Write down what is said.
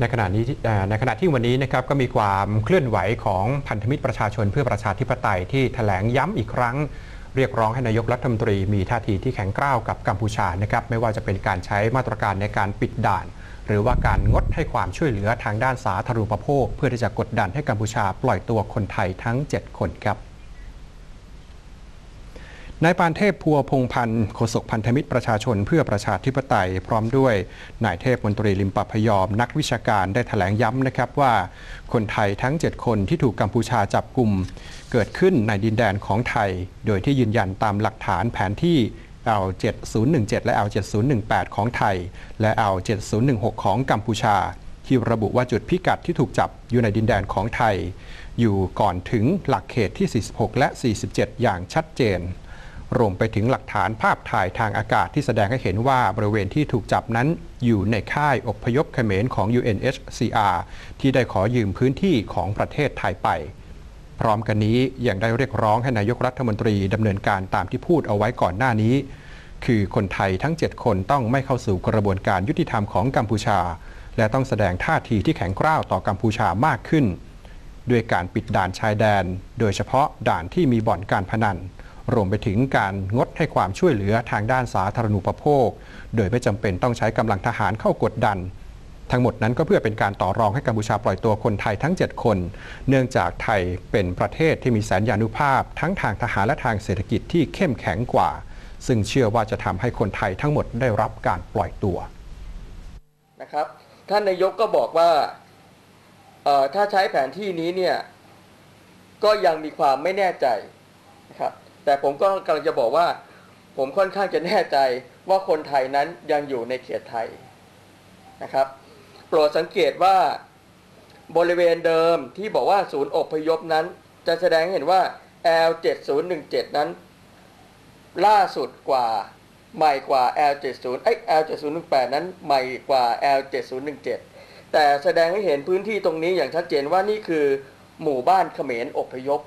ในขณะนี้ในขณะที่วันนี้นะครับก็มีความเคลื่อนไหวของพันธมิตรประชาชนเพื่อประชาธิปไตยที่แถลงย้ำอีกครั้ง เรียกร้องให้นายกรัฐมนตรีมีท่าทีที่แข็งกร้าวกับกัมพูชานะครับไม่ว่าจะเป็นการใช้มาตรการในการปิดด่าน หรือว่าการงดให้ความช่วยเหลือทางด้านสาธารณูปโภค เพื่อที่จะกดดันให้กัมพูชาปล่อยตัวคนไทยทั้ง 7 คนครับ นายปานเทพพัวพงพันธ์โฆษกพันธมิตรประชาชนเพื่อประชาธิปไตย พร้อมด้วยนายเทพมนตรีลิมปพยอม นักวิชาการได้แถลงย้ำนะครับว่าคนไทยทั้ง 7 คนที่ถูกกัมพูชาจับกลุ่ม เกิดขึ้นในดินแดนของไทย โดยที่ยืนยันตามหลักฐานแผนที่ L7017 และ L7018 ของไทย และ L7016 ของกัมพูชา ที่ระบุว่าจุดพิกัดที่ถูกจับอยู่ในดินแดนของไทย อยู่ก่อนถึงหลักเขตที่ 46 และ 47 อย่างชัดเจน รวมไปถึงหลักฐานภาพถ่ายทางอากาศที่แสดงให้เห็นว่าบริเวณที่ถูกจับนั้นอยู่ในค่ายอพยพเขมรของ UNHCR ที่ได้ขอยืมพื้นที่ของประเทศไทยไป พร้อมกันนี้ยังได้เรียกร้องให้นายกรัฐมนตรีดำเนินการตามที่พูดเอาไว้ก่อนหน้านี้ คือคนไทยทั้ง 7 คนต้องไม่เข้าสู่กระบวนการยุติธรรมของกัมพูชา และต้องแสดงท่าทีที่แข็งกร้าวต่อกัมพูชามากขึ้น ด้วยการปิดด่านชายแดน โดยเฉพาะด่านที่มีบ่อนการพนัน รวมไปถึงการงดให้ความช่วยเหลือทางด้านสาธารณูปโภค โดยไม่จำเป็นต้องใช้กำลังทหารเข้ากดดัน ทั้งหมดนั้นก็เพื่อเป็นการต่อรองให้กัมพูชาปล่อยตัวคนไทยทั้ง 7 คน เนื่องจากไทยเป็นประเทศที่มีแสนยานุภาพ ทั้งทางทหารและทางเศรษฐกิจที่เข้มแข็งกว่า ซึ่งเชื่อว่าจะทำให้คนไทยทั้งหมดได้รับการปล่อยตัวนะครับท่านนายกก็บอกว่าถ้าใช้แผนที่นี้เนี่ยก็ยังมีความไม่แน่ใจนะครับ แต่ผมก็กำลังจะบอกว่า ผมค่อนข้างจะแน่ใจว่าคนไทยนั้นยังอยู่ในเขตไทยนะครับ โปรดสังเกตว่าบริเวณเดิมที่บอกว่าศูนย์อพยพนั้น จะแสดงให้เห็นว่า L7017 นั้น ล่าสุดกว่าใหม่กว่า L70 เอ้ L7018 นั้นใหม่กว่า L7017 แต่แสดงให้เห็นพื้นที่ตรงนี้อย่างชัดเจนว่านี่คือหมู่บ้านเขมรอพยพ